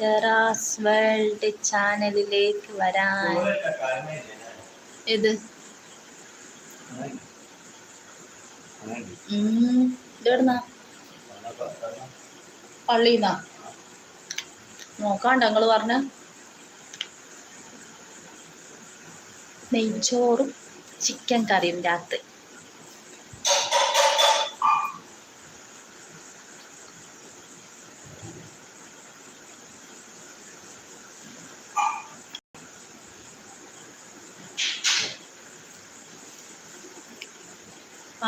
ടെറാസ് world ചാനലിലേക്ക് വരാൻ ഇത് പള്ളിന്നാ. നോക്കാണ്ട് ഞങ്ങൾ പറഞ്ഞ. നെയ്ച്ചോറും ചിക്കൻ കറിയും രാത്രി.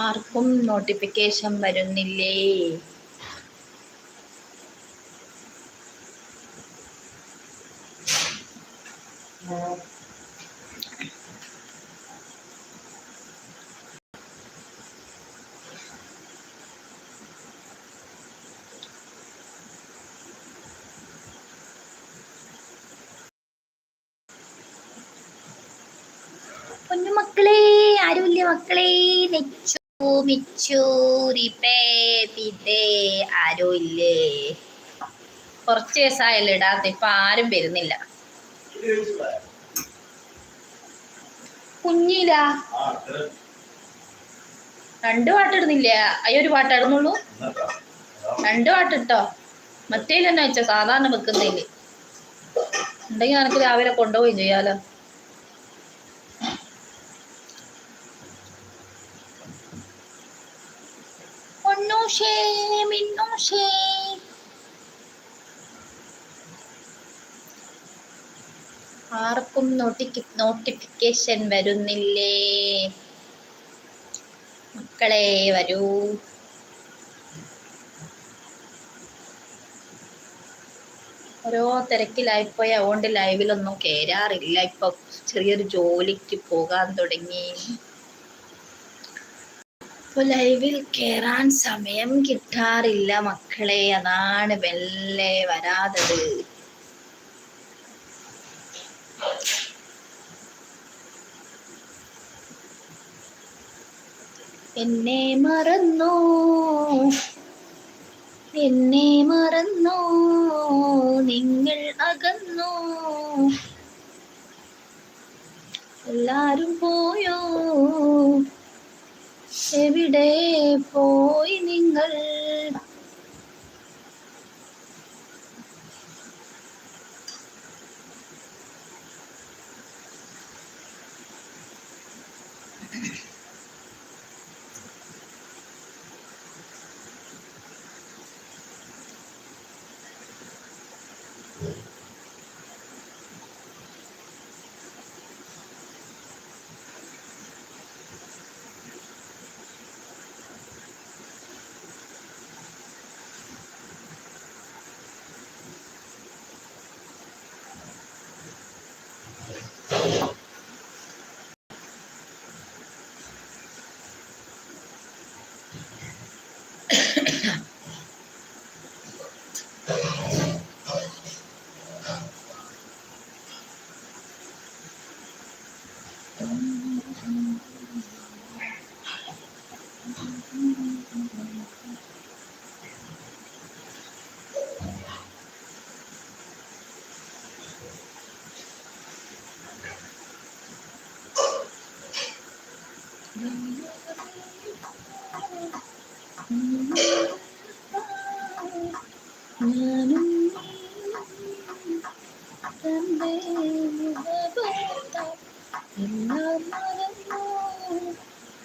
ആർക്കും നോട്ടിഫിക്കേഷൻ വരുന്നില്ലേ? കുഞ്ഞുമക്കളെ ആരുമില്ല മക്കളെ? നെച്ചു. മിച്ചു റിപ്പേ പിതേ കുറച്ച് ദിവസമായല്ലോ ഇടാത്ത ഇപ്പൊ ആരും വരുന്നില്ല. കുഞ്ഞില? രണ്ട് പാട്ടിടുന്നില്ല അയ്യോ ഒരു പാട്ടിടുന്നുള്ളൂ രണ്ട് പാട്ടിട്ടോ മറ്റേ തന്നെ വെച്ച സാധാരണ വെക്കുന്നതിൽ. ഉണ്ടെങ്കിൽ നിനക്ക് രാവിലെ കൊണ്ടുപോയി ചെയ്യാലോ. പൊന്നൂഷേ മിന്നൂഷേ ആർക്കും നോട്ടിക്ക് നോട്ടിഫിക്കേഷൻ വരുന്നില്ലേ? മക്കളെ വരൂ. ഓരോ തിരക്കിലായിപ്പോയി അതുകൊണ്ട് ലൈവിലൊന്നും കയറാറില്ല ഇപ്പൊ ചെറിയൊരു ജോലിക്ക് പോകാൻ തുടങ്ങി. ഇപ്പൊ ലൈവിൽ കേറാൻ സമയം കിട്ടാറില്ല മക്കളെ. അതാണ് വെല്ലെ വരാതത് എന്നെ മറന്നു? എന്നെ മറന്നു? നിങ്ങൾ അകന്നു? എല്ലാരും പോയോ? എവിടെ പോയി നിങ്ങൾ?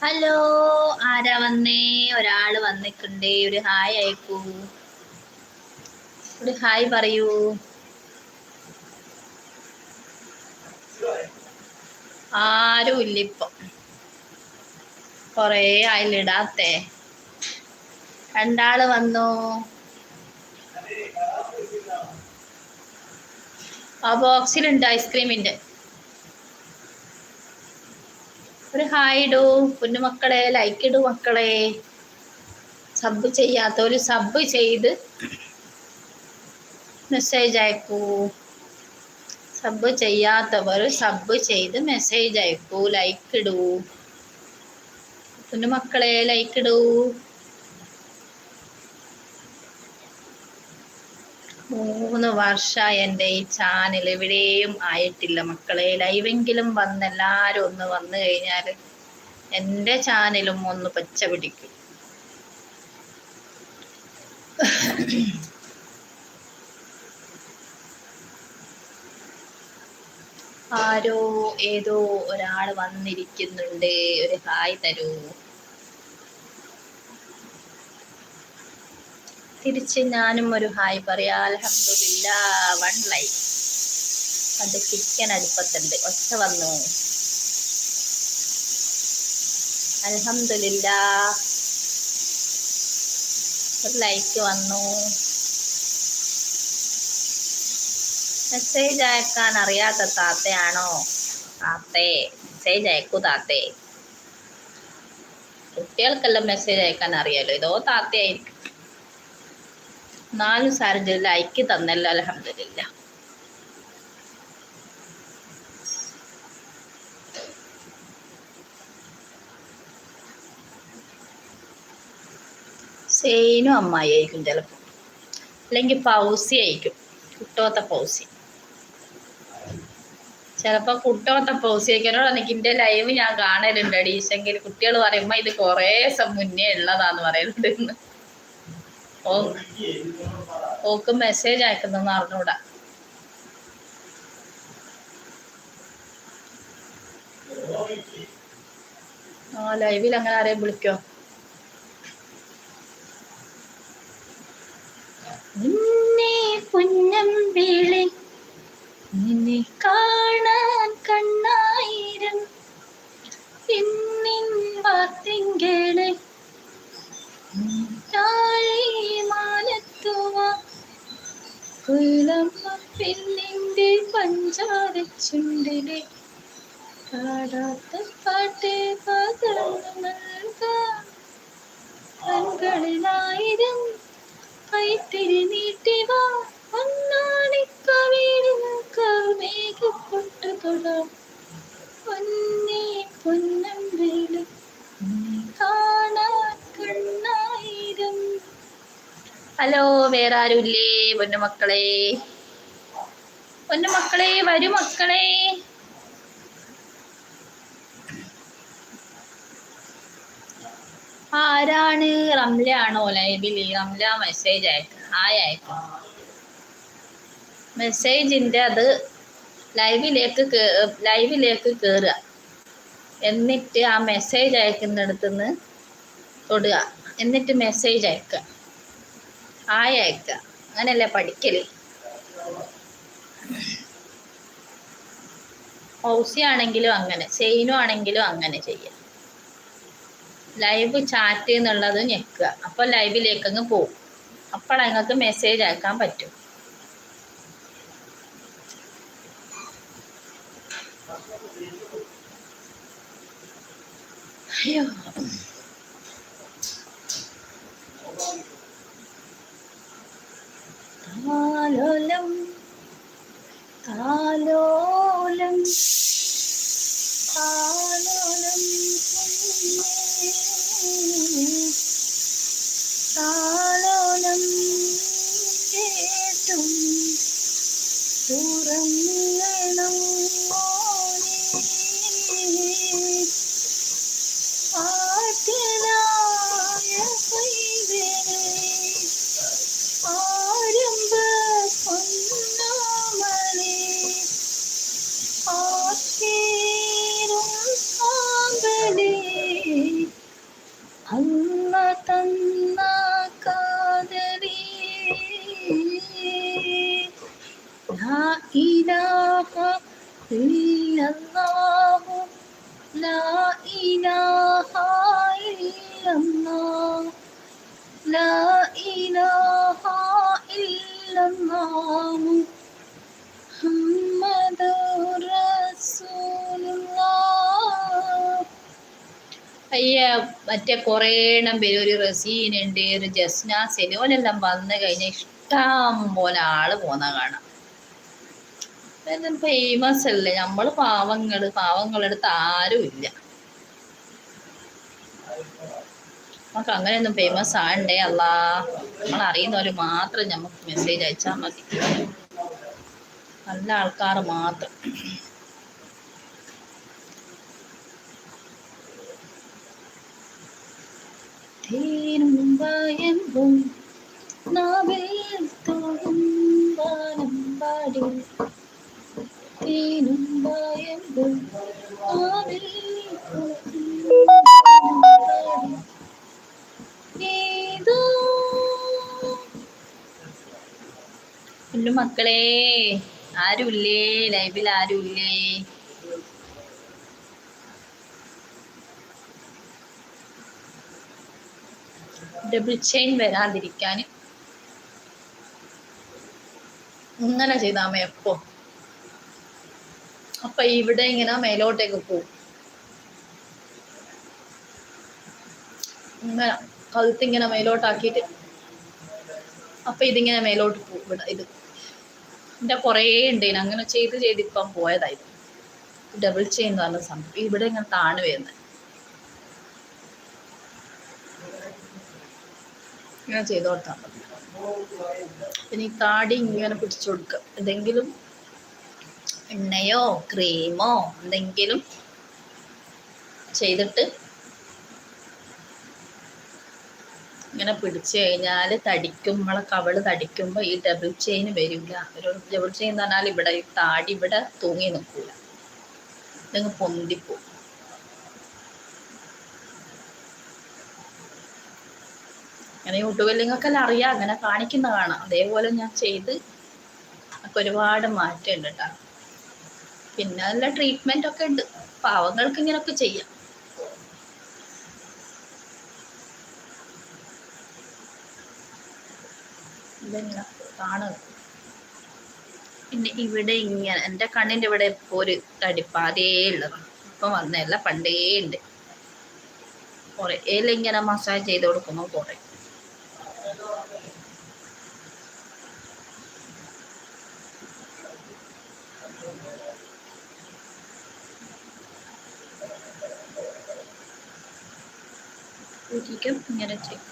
ഹലോ ആരാ വന്നേ? ഒരാൾ വന്നിട്ടുണ്ടേ. ഒരു ഹായ് അയക്കൂ. ഒരു ഹായ് പറയൂ. ആരും ഇല്ലിപ്പം കൊറേ ആയില്ലിടാത്തേ രണ്ടാൾ വന്നു. ആ ബോക്സിലുണ്ട് ഐസ്ക്രീമിന്റെ ഒരു ഹായ് ഇടൂ. കുഞ്ഞുമക്കളെ ലൈക്ക് ഇടൂ മക്കളെ. സബ് ചെയ്യാത്തവര് സബ് ചെയ്ത് മെസ്സേജ് അയക്കൂ. സബ് ചെയ്യാത്തവർ സബ് ചെയ്ത് മെസ്സേജ് അയക്കൂ ലൈക്ക് ഇടൂ. കുഞ്ഞുമക്കളെ ലൈക്ക് ഇടൂ. മൂന്ന് വർഷമായി എന്റെ ഈ ചാനൽ എവിടെയും ആയിട്ടില്ല മക്കളെ. ലൈവെങ്കിലും വന്ന് എല്ലാവരും ഒന്ന് വന്നു കഴിഞ്ഞാൽ എന്റെ ചാനലും ഒന്ന് പച്ച പിടിക്കും. ആരോ ഏതോ ഒരാൾ വന്നിരിക്കുന്നുണ്ട്. ഒരു ഹായ് തരൂ. തിരിച്ച് ഞാനും ഒരു ഹായ് പറയാ അലഹമില്ല വൺ ലൈഫ് അത് ചിക്കൻ അടുപ്പത്തുണ്ട്. ഒച്ച വന്നു. അലഹമില്ല ഒരു ലൈക്ക് വന്നു. മെസ്സേജ് അയക്കാൻ അറിയാത്ത താത്തയാണോ? താത്തേ മെസ്സേജ് അയക്കൂ താത്തേ. കുട്ടികൾക്കെല്ലാം മെസ്സേജ് അയക്കാൻ അറിയാലോ? ഇതോ താത്തയായിരിക്കും. നാല് സാരഞ്ച് ലൈക്ക് തന്നല്ല അലഹമില്ല സെയിനും അമ്മായി ആയിരിക്കും ചിലപ്പോൾ അല്ലെങ്കിൽ പൗസി ആയിരിക്കും കുട്ടോത്ത പൗസി ചിലപ്പോ കുട്ടോത്ത പൗസി ആയിരിക്കാനോട് എനിക്ക് എന്റെ ലൈവ് ഞാൻ കാണലുണ്ട്. അടീശെങ്കിൽ കുട്ടികൾ പറയുമ്പോ ഇത് കുറേ ദിവസം മുന്നേ ഉള്ളതാന്ന് പറയുന്നുണ്ട്. ഓക്ക് മെസ്സേജ് അയക്കുന്നെന്ന് അറിഞ്ഞൂടാ. ആ ലൈവിൽ അങ്ങനെ ആരെയും വിളിക്കോ? പൊന്നേ ഹലോ വേറെ ആരുമില്ലേ പൊന്നുമക്കളെ? പൊന്നുമക്കളെ വരൂ മക്കളെ. ആരാണ് റംല ആണോ ലൈവിൽ റംല മെസ്സേജ് അയക്കും. ഹായ് അയക്കും മെസ്സേജിന്റെ അത് ലൈവിലേക്ക് ലൈവിലേക്ക് കയറുക എന്നിട്ട് ആ മെസ്സേജ് അയക്കുന്നിടത്ത് നിന്ന് തൊടുക. എന്നിട്ട് മെസ്സേജ് അയക്കുക. ഹായ് അയക്കുക. അങ്ങനെയല്ലേ പഠിക്കൽ? ഹൗസി ആണെങ്കിലും അങ്ങനെ സെയിനു ആണെങ്കിലും അങ്ങനെ ചെയ്യാം. ലൈവ് ചാറ്റ് എന്നുള്ളത് ഞെക്കുക. അപ്പോൾ ലൈവിലേക്കങ്ങ് പോകും. അപ്പോൾ നിങ്ങൾക്ക് മെസ്സേജ് അയക്കാൻ പറ്റും. അയ്യോ. കാലോലം കാലോലം താലോലം. കേട്ടും തുറന്നിടണം ആദ്യനായ പൈതലേ ആരംഭ പൊന്നാമലേ ആശേരും ആമ്പലേ അമ്മ ഇലാഹ ഇല്ലല്ലാഹു ലാ ഇലാഹ ഇല്ലല്ലാഹ് ലാ ഇലാഹ ഇല്ലല്ലാഹു മുഹമ്മദുർ റസൂലുള്ളാഹ് അയ്യ മറ്റേ കുറേ എണ്ണം പേര് ഒരു റസീനുണ്ട് ഒരു ജസ്ന സെലോനെല്ലാം വന്നു കഴിഞ്ഞാൽ ഇഷ്ടം പോലെ ആൾ പോന്ന കാണാം. ഫേമസ് അല്ലേ? നമ്മൾ പാവങ്ങൾ പാവങ്ങളെടുത്ത് ആരും ഇല്ല. നമുക്ക് അങ്ങനെയൊന്നും ഫേമസ് ആണ്ടേ അല്ല നമ്മൾ അറിയുന്നവർ മാത്രം നമുക്ക് മെസ്സേജ് അയച്ചാൽ മതി. നല്ല ആൾക്കാർ മാത്രം. തേനും നാവിൽ തോന്നും വാനം പാടി. മക്കളെ ആരുല്ലേ? ലൈവിൽ ആരുല്ലേ? ഡബിൾ ചെയിൻ വരാതിരിക്കാൻ. ഇങ്ങനെ ചെയ്താൽ മതി എപ്പോ? അപ്പൊ ഇവിടെ ഇങ്ങനെ മേലോട്ടേക്ക് പോവും ഇങ്ങനെ കഴുത്തിങ്ങനെ മേലോട്ടാക്കിയിട്ട് അപ്പൊ ഇതിങ്ങനെ മേലോട്ട് പോകും ഇവിടെ ഇത്. എന്റെ കുറേ ഉണ്ട് അങ്ങനെ ചെയ്ത് ചെയ്ത് ഇപ്പം പോയതായിരുന്നു ഡബിൾ ചെയിൻ എന്ന് പറഞ്ഞ സംഭവം. ഇവിടെ ഇങ്ങനെ താണു വരുന്നത് ഇങ്ങനെ ചെയ്ത് കൊടുത്താൽ മതി. പിന്നെ താടി ഇങ്ങനെ പിടിച്ചു കൊടുക്കുക എന്തെങ്കിലും എണ്ണയോ ക്രീമോ എന്തെങ്കിലും ചെയ്തിട്ട് ഇങ്ങനെ പിടിച്ചു കഴിഞ്ഞാൽ തടിക്കും നമ്മളെ കവൾ തടിക്കുമ്പോൾ ഈ ഡബിൾ ചെയിൻ വരില്ല. ഒരു ഡബിൾ ചെയിൻ എന്ന് പറഞ്ഞാൽ ഇവിടെ ഈ താടി ഇവിടെ തൂങ്ങി നിൽക്കൂല ഇതങ്ങ് പൊന്തിപ്പോവും. അങ്ങനെ യൂട്യൂബിൽ നിങ്ങൾക്കെല്ലാം അറിയാം അങ്ങനെ കാണിക്കുന്ന കാണാം അതേപോലെ ഞാൻ ചെയ്ത് ഒരുപാട് മാറ്റമുണ്ട് കേട്ടോ. പിന്നെ നല്ല ട്രീറ്റ്മെന്റ് ഒക്കെ ഉണ്ട്. പാവങ്ങൾക്ക് ഇങ്ങനൊക്കെ ചെയ്യാം. ഇതെങ്ങനെ പിന്നെ ഇവിടെ ഇങ്ങനെ എന്റെ കണ്ണിന്റെ ഇവിടെ ഇപ്പോൾ ഒരു തടിപ്പാതേ ഉള്ളത്. ഇപ്പം വന്നതല്ല പണ്ടേ ഉണ്ട്. കുറേ ഇങ്ങനെ മസാജ് ചെയ്ത് കൊടുക്കുന്നു കുറേ. ഒരിക്കലും ഇങ്ങനെ ചെയ്യും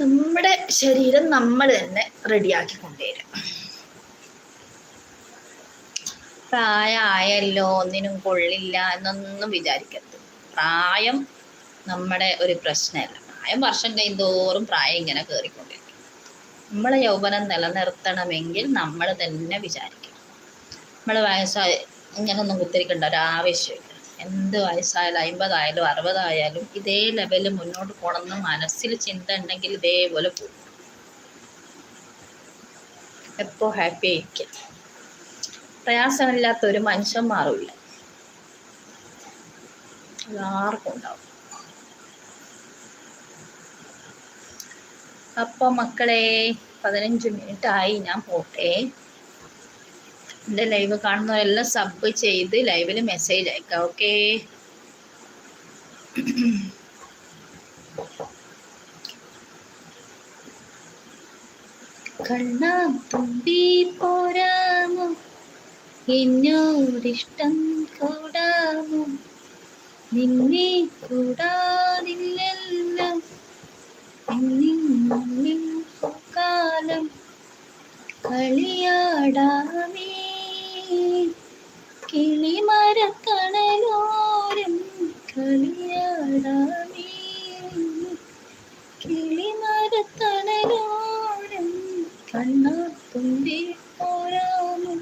നമ്മുടെ ശരീരം നമ്മൾ തന്നെ റെഡിയാക്കി കൊണ്ടുവരും. പ്രായമായല്ലോ ഒന്നിനും കൊള്ളില്ല എന്നൊന്നും വിചാരിക്കരുത്. പ്രായം നമ്മുടെ ഒരു പ്രശ്നമല്ല. പ്രായം വർഷം കഴിയുന്തോറും പ്രായം ഇങ്ങനെ കയറിക്കൊണ്ടിരിക്കും നമ്മളെ യൗവനം നിലനിർത്തണമെങ്കിൽ നമ്മൾ തന്നെ വിചാരിക്കണം. നമ്മൾ വയസ്സായ ഇങ്ങനൊന്നും കുത്തിരിക്കേണ്ട ഒരു ആവശ്യമില്ല എന്ത് വയസ്സായാലും അമ്പതായാലും അറുപതായാലും ഇതേ ലെവലിൽ മുന്നോട്ട് പോകണമെന്ന് മനസ്സിൽ ചിന്ത ഉണ്ടെങ്കിൽ ഇതേപോലെ പോകും. എപ്പോ ഹാപ്പി ആയിരിക്കും. പ്രയാസമില്ലാത്ത ഒരു മനുഷ്യൻ മാറില്ല. എല്ലാവർക്കും ഉണ്ടാവും. അപ്പൊ മക്കളെ പതിനഞ്ച് മിനിറ്റ് ആയി ഞാൻ പോട്ടെ. എന്റെ ലൈവ് കാണുന്നവരെല്ലാം സബ് ചെയ്ത് ലൈവിൽ മെസ്സേജ് അയക്കാം ഓക്കെ കണ്ണാ തുമ്പി പോരാമോ? എന്നോടിഷ്ടം കൂടാമോ? നിന്നെ കൂടാതില്ലല്ലോ. കാലം കളിയാടാമേ. കിളിമരത്തണലോരം കളിയാടാമേ കിളിമരത്തണലോരം കണ്ണാത്തുമ്പി പോരാമോ?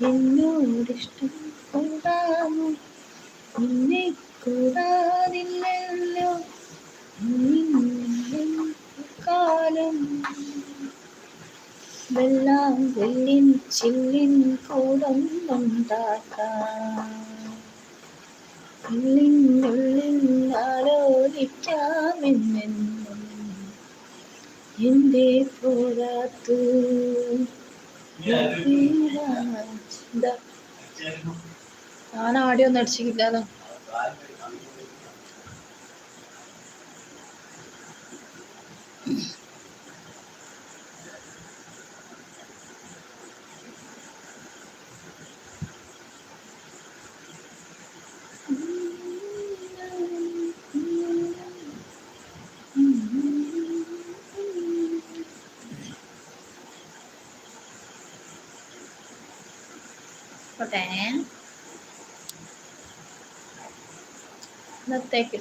എന്നോടിഷ്ടം കൂടാമോ നിന്നെ കൂടാതില്ലല്ലോ നിന്നിൽ കാലം വെള്ളം വെള്ളിൻ ചില്ലിൻ കൂടം ഉണ്ടാക്കാം ഉള്ളിനുള്ളിൽ ആലോചിക്കാമെന്നെന്നും എന്റെ പോരാത്തു. ഞാൻ ആടിയോ ഒന്നും അടിച്ചിട്ടില്ലല്ലോ പോട്ടെ ഇന്നത്തേക്ക്